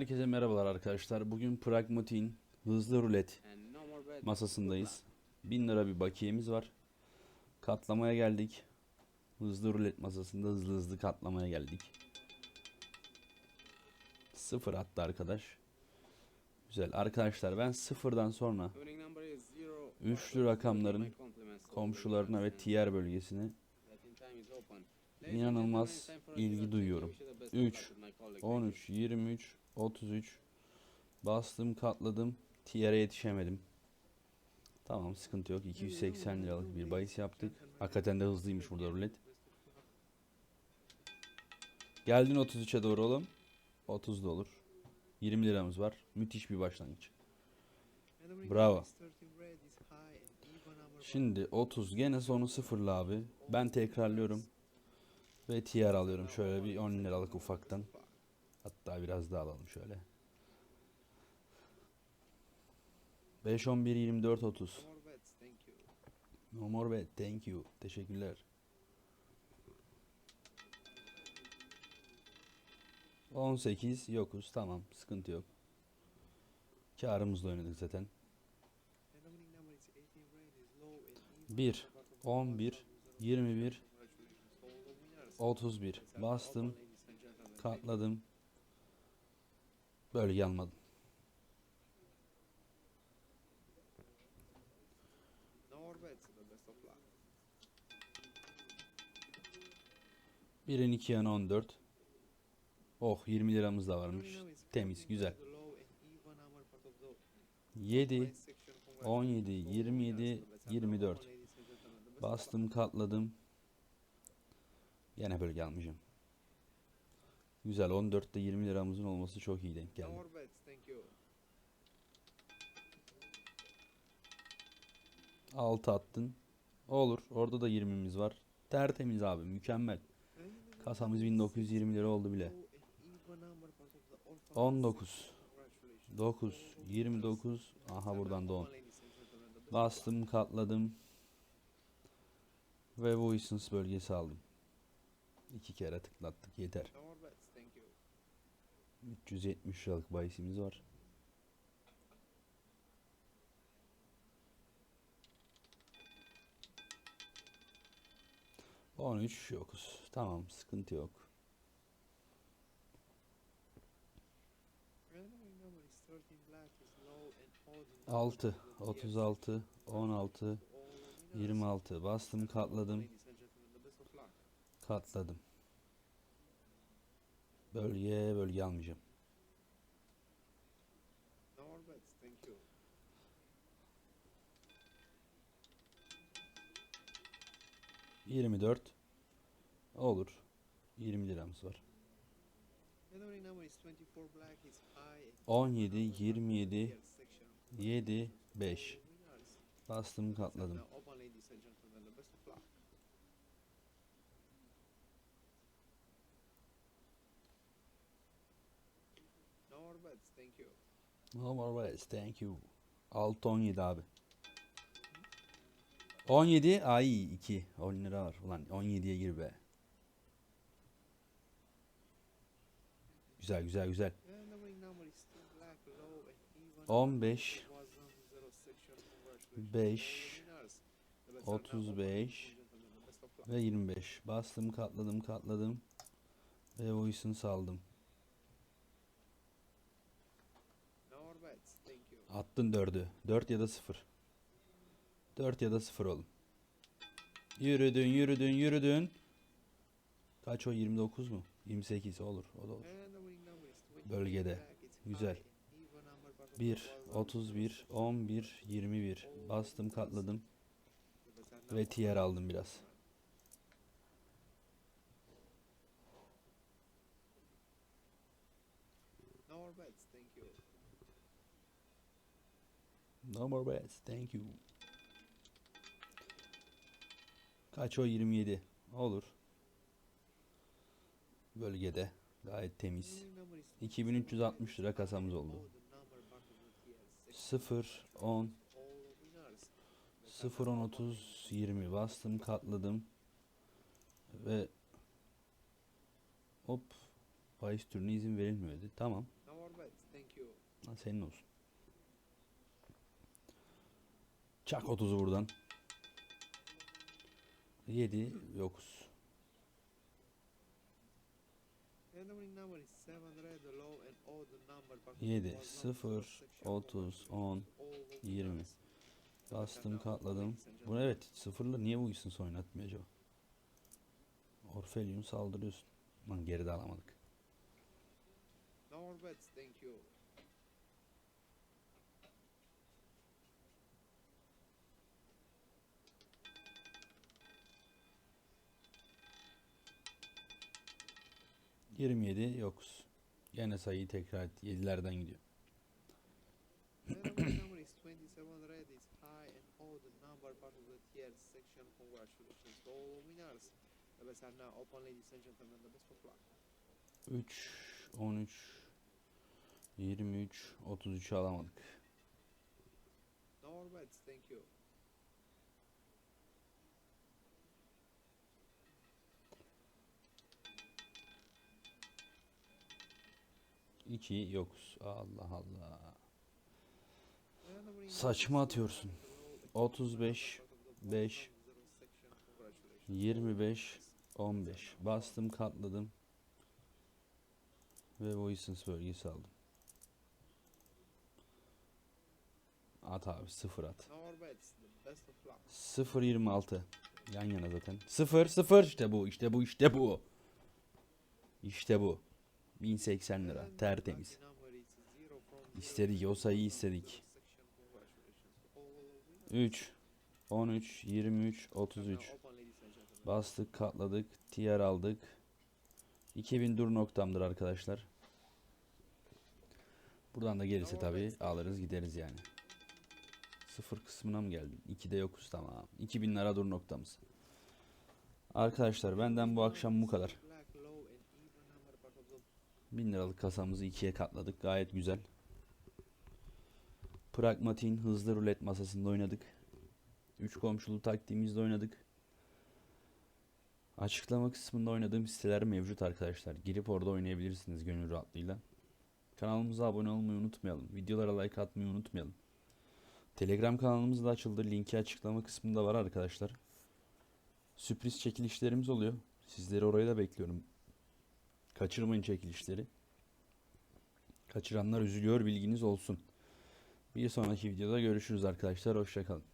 Herkese merhabalar arkadaşlar. Bugün Pragmatik'in hızlı rulet masasındayız. 1000 lira bir bakiyemiz var. Katlamaya geldik. Hızlı rulet masasında hızlı hızlı katlamaya geldik. Sıfır attı arkadaş. Güzel arkadaşlar ben sıfırdan sonra Üçlü rakamların komşularına ve tiyer bölgesine inanılmaz ilgi duyuyorum. 3, 13, 23, 33 bastım katladım. Tier'e yetişemedim. Tamam sıkıntı yok. 280 liralık bir bahis yaptık. Hakikaten de hızlıymış burada rulet. Geldin 33'e doğru oğlum. 30 da olur. 20 liramız var. Müthiş bir başlangıç. Bravo. Şimdi 30 gene sonu sıfırlı abi. Ben tekrarlıyorum. Ve tiyer alıyorum şöyle bir 10 liralık ufaktan. Hatta biraz daha alalım şöyle. 5 11 24 30. No more bet. Thank you. Teşekkürler. 18 yokuz. Tamam. Sıkıntı yok. Karımızla oynadık zaten. 1 11 21 31 bastım katladım bölge almadım birin iki yanı 14 oh 20 liramız da varmış. Temiz güzel. 7 17 27 24 bastım katladım. Yine bölge almışım. Güzel 14'te 20 liramızın olması çok iyi denk geldi. Altı attın. Olur. Orada da 20'miz var. Tertemiz abi. Mükemmel. Kasamız 1920 lira oldu bile. 19 9 29 Aha buradan da 10 Bastım katladım Ve Voicens bölgesi aldım İki kere tıklattık yeter 370 liralık bahisimiz var On üç yokuz. Tamam sıkıntı yok. 6, 36, 16, 26 bastım katladım katladım bölge bölge almayacağım. 24 olur. 20 liramız var. 17 27 7 5 bastım katladım No more bets, thank you. 6 17 abi. 17 ay 2 10 lira var. Ulan 17'ye gir be. Güzel güzel güzel. 15 5 35 ve 25. Bastım, katladım, katladım ve voice'ını saldım. Attın 4'ü. 4 ya da 0. 4 ya da 0 oğlum. Yürüdün, yürüdün, yürüdün. Kaç o 29 mu? 28 olur. O da olur. Bölgede. Güzel. 1, 31, 11, 21. Bastım, katladım. Ve tiyer aldım biraz. No more bets. Thank you. Kaç o 27. Olur. Bölgede. Gayet temiz. 2360 lira kasamız oldu. 0 10 0 10 30 20 bastım katladım ve hop bahis türüne izin verilmiyordu. Tamam. Lan senin olsun. Çak 30'u buradan. 7 9. Randomly number is 7 red, low and odd number. but 7 was not 0 section 30 10 all of 20. numbers. Bastım katladım. Bu evet sıfırla niye bu Easons oynatmıyor acaba? Orfelion saldırıyorsun. Lan geride alamadık. No thank you. 27 yokuz. Gene sayıyı tekrar et. 7'lerden gidiyor. Üç, on üç, yirmi üç, otuz üçü alamadık. No thank you. İki yokuz. Allah Allah. Saçma atıyorsun. low and 35 5 section. Congratulations. 25 15 bastım katladım ve Voicens bölgesi aldım. At abi sıfır at. No more bets, the best of luck. 0 26 yan yana zaten. 0 0 işte bu işte bu işte bu. İşte bu. 1080 lira tertemiz. İstedik o sayıyı istedik. section. Congratulations to all winners. 3 13 23 33 Now open, ladies and gentlemen. Bastık, katladık, tier aldık. 2000 dur noktamdır arkadaşlar. Buradan da gelirse tabi alırız gideriz yani. Sıfır kısmına mı geldim? 2'de yokuz tamam. 2000 lira dur noktamız. Arkadaşlar benden bu akşam bu kadar. 1000 liralık kasamızı ikiye katladık. Gayet güzel. Pragmatik'in hızlı rulet masasında oynadık. 3 komşulu taktiğimizde oynadık. Açıklama kısmında oynadığım siteler mevcut arkadaşlar. Girip orada oynayabilirsiniz gönül rahatlığıyla. Kanalımıza abone olmayı unutmayalım. Videolara like atmayı unutmayalım. Telegram kanalımız da açıldı. Linki açıklama kısmında var arkadaşlar. Sürpriz çekilişlerimiz oluyor. Sizleri oraya da bekliyorum. Kaçırmayın çekilişleri. Kaçıranlar üzülüyor bilginiz olsun. Bir sonraki videoda görüşürüz arkadaşlar. Hoşçakalın.